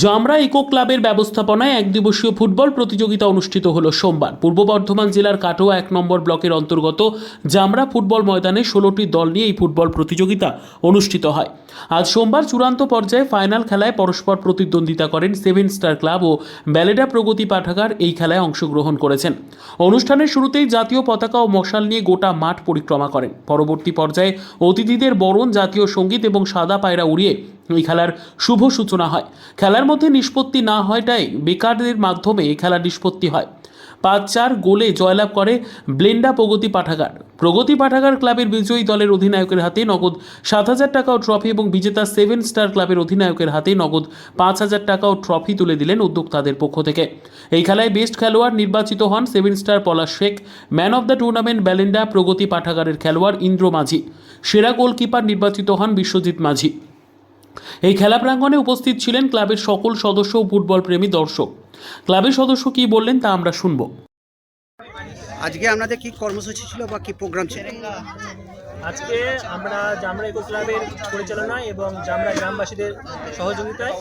জামরা eco ক্লাবের ব্যবস্থাপনায় এক দিবসীয় ফুটবল প্রতিযোগিতা অনুষ্ঠিত হলো সোমবার। পূর্ব বর্ধমান জেলার কাটোয়া এক নম্বর ব্লকের অন্তর্গত জামরা ফুটবল ময়দানে ষোলোটি দল নিয়ে এই ফুটবল প্রতিযোগিতা অনুষ্ঠিত হয়। আজ সোমবার চূড়ান্ত পর্যায়ে ফাইনাল খেলায় পরস্পর প্রতিদ্বন্দ্বিতা করেন সেভেন স্টার ক্লাব ও ব্যালেডা প্রগতি পাঠাগার এই খেলায় অংশগ্রহণ করেছেন। অনুষ্ঠানের শুরুতেই জাতীয় পতাকা ও মশাল নিয়ে গোটা মাঠ পরিক্রমা করেন। পরবর্তী পর্যায়ে অতিথিদের বরণ, জাতীয় সংগীত এবং সাদা পায়রা উড়িয়ে এই খেলার শুভ সূচনা হয়। খেলার মধ্যে নিষ্পত্তি না হওয়াটাই বেকারদের মাধ্যমে এই খেলার নিষ্পত্তি হয়। পাঁচ চার গোলে জয়লাভ করে ব্লেন্ডা প্রগতি পাঠাগার। প্রগতি পাঠাগার ক্লাবের বিজয়ী দলের অধিনায়কের হাতে নগদ সাত হাজার টাকা ও ট্রফি এবং বিজেতা সেভেন স্টার ক্লাবের অধিনায়কের হাতে নগদ পাঁচ হাজার টাকা ও ট্রফি তুলে দিলেন উদ্যোক্তাদের পক্ষ থেকে। এই খেলায় বেস্ট খেলোয়াড় নির্বাচিত হন seven star Palash Sheikh, man of the tournament Balenda Pragati পাঠাগারের খেলোয়াড় ইন্দ্র মাঝি। সেরা গোলকিপার নির্বাচিত হন বিশ্বজিৎ মাঝি। এই খেলা প্রাঙ্গণে উপস্থিত ছিলেন ক্লাবের সকল সদস্য ও ফুটবল প্রেমী দর্শক। ক্লাবের সদস্য কি বললেন তা আমরা শুনব। আজকে আমাদের কি কর্মসূচি ছিল বা কি প্রোগ্রাম ছিল? আজকে আমরা জামরা ইকো ক্লাবের পরিচালনায় এবং জামরা গ্রামবাসীদের সহযোগিতায়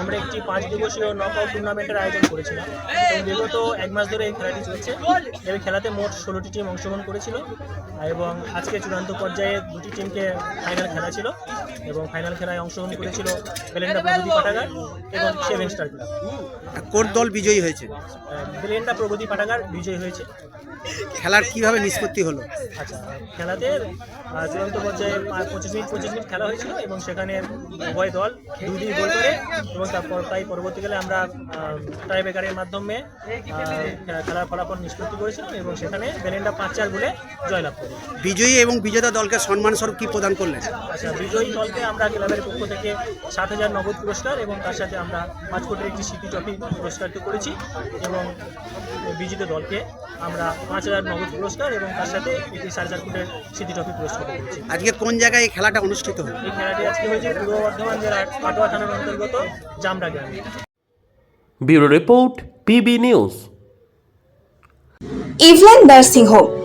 আমরা একটি পাঁচ দিবসীয় নক আউট টুর্নামেন্টের আয়োজন করেছিলাম। এবং বিগত এক মাস ধরে এই খেলাটি চলছে। এই খেলাতে মোট ষোলোটি টিম অংশগ্রহণ করেছিল এবং আজকে চূড়ান্ত পর্যায়ে দুটি টিমকে ফাইনাল খেলা ছিল এবং ফাইনাল খেলায় অংশগ্রহণ করেছিল বেলেন্ডা প্রগতি পাঠাগার এবং সেভেন স্টার ক্লাব কোন দল বিজয়ী হয়েছে? বেলেন্ডা প্রগতি পাঠাগার বিজয়ী হয়েছে। খেলার কীভাবে নিষ্পত্তি হলো? আচ্ছা খেলাতে চূড়ান্ত পর্যায়ে পঁচিশ মিনিট পঁচিশ মিনিট খেলা হয়েছিল এবং সেখানে উভয় দল দুই দুই গোল করে এবং তারপর তাই পরবর্তীকালে আমরা টাই ব্রেকারের মাধ্যমে খেলার ফলাফল নিষ্পত্তি করেছিলাম এবং সেখানে বেলেন্ডা পাঁচ চার গোলে জয়লাভ করি। বিজয়ী এবং বিজেতা দলকে সম্মান স্বরূপ কি প্রদান করলেন? আচ্ছা বিজয়ী দলকে আমরা ক্লাবের পক্ষ থেকে সাত হাজার নগদ পুরস্কার এবং তার সাথে আমরা পাঁচ কোটির একটি স্মৃতি ট্রফি পুরস্কারকে করেছি এবং বিজিত দলকে আমরা পাঁচ হাজার নগদ পুরস্কার এবং তার সাথে একটি সাড়ে চার ফুটের স্মৃতি ট্রফি পুরস্কার করেছি আজকে কোন জায়গায় এই খেলাটা অনুষ্ঠিত হলো? এই খেলাটি আজকে হয়েছে পূর্ব বর্ধমান জেলার কাটোয়া থানার অন্তর্গত জামরা গ্রামে। Bureau report PB news. Evelyn nursing home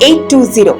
Eight two zero